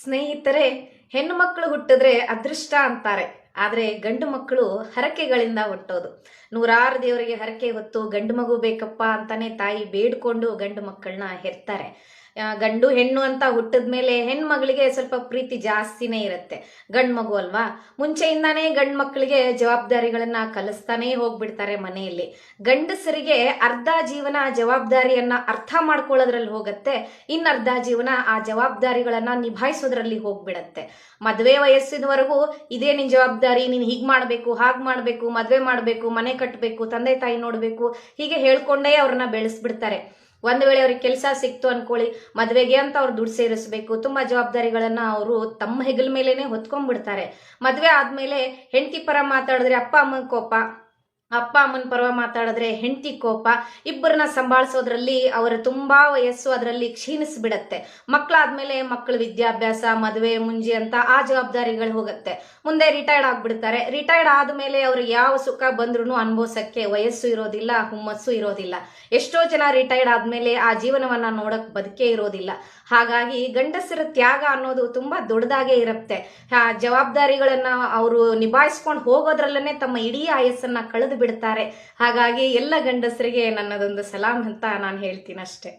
ಸ್ನೇಹಿತರೆ, ಹೆಣ್ಣು ಮಕ್ಕಳು ಹುಟ್ಟಿದ್ರೆ ಅದೃಷ್ಟ ಅಂತಾರೆ. ಆದರೆ ಗಂಡು ಮಕ್ಕಳು ಹರಕೆಗಳಿಂದ ಹುಟ್ಟೋದು. ನೂರಾರು ದೇವರಿಗೆ ಹರಕೆ ಹೊತ್ತು ಗಂಡು ಮಗು ಬೇಕಪ್ಪ ಅಂತಾನೆ ತಾಯಿ ಬೇಡ್ಕೊಂಡು ಗಂಡು ಮಕ್ಕಳನ್ನ ಹೆರ್ತಾರೆ. ಗಂಡು ಹೆಣ್ಣು ಅಂತ ಹುಟ್ಟಿದ ಮೇಲೆ ಹೆಣ್ಮಗಳಿಗೆ ಸ್ವಲ್ಪ ಪ್ರೀತಿ ಜಾಸ್ತಿನೇ ಇರುತ್ತೆ. ಗಂಡು ಮಗು ಅಲ್ವಾ? ಮುಂಚೆಯಿಂದಾನೇ ಗಂಡು ಮಕ್ಕಳಿಗೆ ಜವಾಬ್ದಾರಿಗಳನ್ನ ಕಲಿಸ್ತಾನೇ ಹೋಗ್ಬಿಡ್ತಾರೆ ಮನೆಯಲ್ಲಿ. ಗಂಡಸರಿಗೆ ಅರ್ಧ ಜೀವನ ಜವಾಬ್ದಾರಿಯನ್ನ ಅರ್ಥ ಮಾಡ್ಕೊಳ್ಳೋದ್ರಲ್ಲಿ ಹೋಗುತ್ತೆ ಇನ್ನರ್ಧ ಜೀವನ ಆ ಜವಾಬ್ದಾರಿಗಳನ್ನ ನಿಭಾಯಿಸೋದ್ರಲ್ಲಿ ಹೋಗ್ಬಿಡತ್ತೆ. ಮದುವೆ ವಯಸ್ಸಿನವರೆಗೂ ಇದೇ ನಿನ್ ಜವಾಬ್ದಾರಿ, ನೀನು ಹೀಗ್ ಮಾಡ್ಬೇಕು, ಹಾಗ್ ಮಾಡ್ಬೇಕು, ಮದ್ವೆ ಮಾಡ್ಬೇಕು, ಮನೆ ಕಟ್ಟಬೇಕು ತಂದೆ ತಾಯಿ ನೋಡ್ಬೇಕು, ಹೀಗೆ ಹೇಳ್ಕೊಂಡೇ ಅವ್ರನ್ನ ಬೆಳೆಸ್ಬಿಡ್ತಾರೆ. ಒಂದ್ ವೇಳೆ ಅವ್ರಿಗೆ ಕೆಲಸ ಸಿಕ್ತು ಅನ್ಕೊಳ್ಳಿ, ಮದುವೆಗೆ ಅಂತ ಅವ್ರು ದುಡ್ಡು ಸೇರಿಸ್ಬೇಕು, ತುಂಬಾ ಜವಾಬ್ದಾರಿಗಳನ್ನ ಅವರು ತಮ್ಮ ಹೆಗಲ ಮೇಲೇನೆ ಹೊತ್ಕೊಂಡ್ಬಿಡ್ತಾರೆ. ಮದುವೆ ಆದ್ಮೇಲೆ ಹೆಂಡತಿ ಪರ ಮಾತಾಡಿದ್ರೆ ಅಪ್ಪ, ಅಮ್ಮನ ಕೋಪ ಅಪ್ಪ ಅಮ್ಮನ ಪರವ ಮಾತಾಡಿದ್ರೆ ಹೆಂಡತಿ ಕೋಪ, ಇಬ್ಬರನ್ನ ಸಂಭಾಳಿಸೋದ್ರಲ್ಲಿ ಅವರ ತುಂಬಾ ವಯಸ್ಸು ಅದರಲ್ಲಿ ಕ್ಷೀಣಿಸ್ಬಿಡತ್ತೆ. ಮಕ್ಕಳಾದ್ಮೇಲೆ ಮಕ್ಕಳ ವಿದ್ಯಾಭ್ಯಾಸ, ಮದುವೆ, ಮುಂಜಿ ಅಂತ ಆ ಜವಾಬ್ದಾರಿಗಳು ಹೋಗುತ್ತೆ. ಮುಂದೆ ರಿಟೈರ್ಡ್ ಆಗ್ಬಿಡ್ತಾರೆ. ರಿಟೈರ್ಡ್ ಆದ್ಮೇಲೆ ಅವ್ರಿಗೆ ಯಾವ ಸುಖ ಬಂದ್ರು ಅನುಭವಿಸಕ್ಕೆ ವಯಸ್ಸು ಇರೋದಿಲ್ಲ, ಹುಮ್ಮಸ್ಸು ಇರೋದಿಲ್ಲ. ಎಷ್ಟೋ ಜನ ರಿಟೈರ್ಡ್ ಆದ್ಮೇಲೆ ಆ ಜೀವನವನ್ನ ನೋಡಕ್ ಬದುಕೇ ಇರೋದಿಲ್ಲ. ಹಾಗಾಗಿ ಗಂಡಸರ ತ್ಯಾಗ ಅನ್ನೋದು ತುಂಬಾ ದೊಡ್ಡದಾಗೆ ಇರುತ್ತೆ. ಆ ಜವಾಬ್ದಾರಿಗಳನ್ನ ಅವರು ನಿಭಾಯಿಸ್ಕೊಂಡು ಹೋಗೋದ್ರಲ್ಲೇ ತಮ್ಮ ಇಡೀ ಆಯಸ್ಸನ್ನ ಕಳೆದು ಬಿಡ್ತಾರೆ. ಹಾಗಾಗಿ ಎಲ್ಲ ಗಂಡಸರಿಗೆ ನನ್ನದೊಂದು ಸಲಾಂ ಅಂತ ನಾನು ಹೇಳ್ತೀನಿ ಅಷ್ಟೇ